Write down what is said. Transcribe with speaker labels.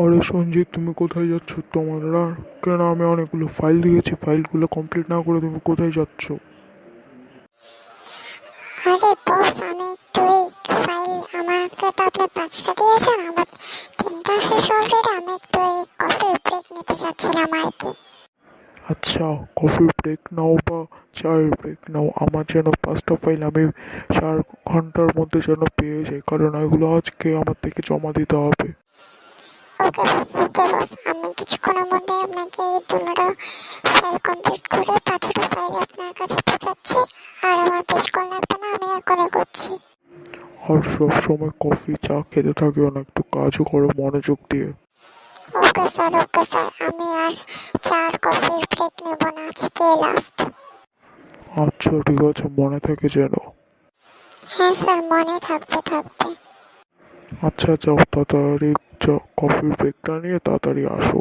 Speaker 1: আরে সঞ্জিত তুমি কোথায় যাচ্ছ? তোমার কেন আমি অনেকগুলো ফাইল দিয়েছি। ফাইলগুলো কমপ্লিট না করে তুমি কোথায় যাচ্ছ?
Speaker 2: আরে বস আমি একটু এই ফাইল আমাকে তো আপনি পাঁচটা দিয়েছেন আমার তিনটা শেষ অলরেডি আমি একটু এই কফির ব্রেক নিতে চাচ্ছিলাম আর কি।
Speaker 1: আচ্ছা কফির ব্রেক নাও বা চায়ের ব্রেক নাও। আমার যেন পাঁচটা ফাইল আমি চার ঘণ্টার মধ্যে যেন পেয়ে যাই কারণ এগুলো আজকে আমার থেকে জমা দিতে হবে।
Speaker 2: ওকে বস ওকে বস আমি কিছুক্ষণের মধ্যে আপনাকে এই দুটো ফাইল কমপ্লিট করে পাঁচটা ফাইল আপনার কাছে পৌঁছাচ্ছি আর আমার বেশক্ষণ লাগবে না আমি এখনই করছি।
Speaker 1: আর সব সময় কফি চা খেতে থাকিও না একটু কাজও করো মনোযোগ দিয়ে।
Speaker 2: ওকে স্যার ওকে স্যার আমি আর চার কফির ব্রেক নেব না আজকে লাস্ট
Speaker 1: আচ্ছা ঠিক আছে মনে থাকে যেন।
Speaker 2: হ্যাঁ স্যার মনে থাকবে থাকবে।
Speaker 1: আচ্ছা যাও তাড়াতাড়ি যাও কফির ব্রেকটা নিয়ে তাড়াতাড়ি আসো।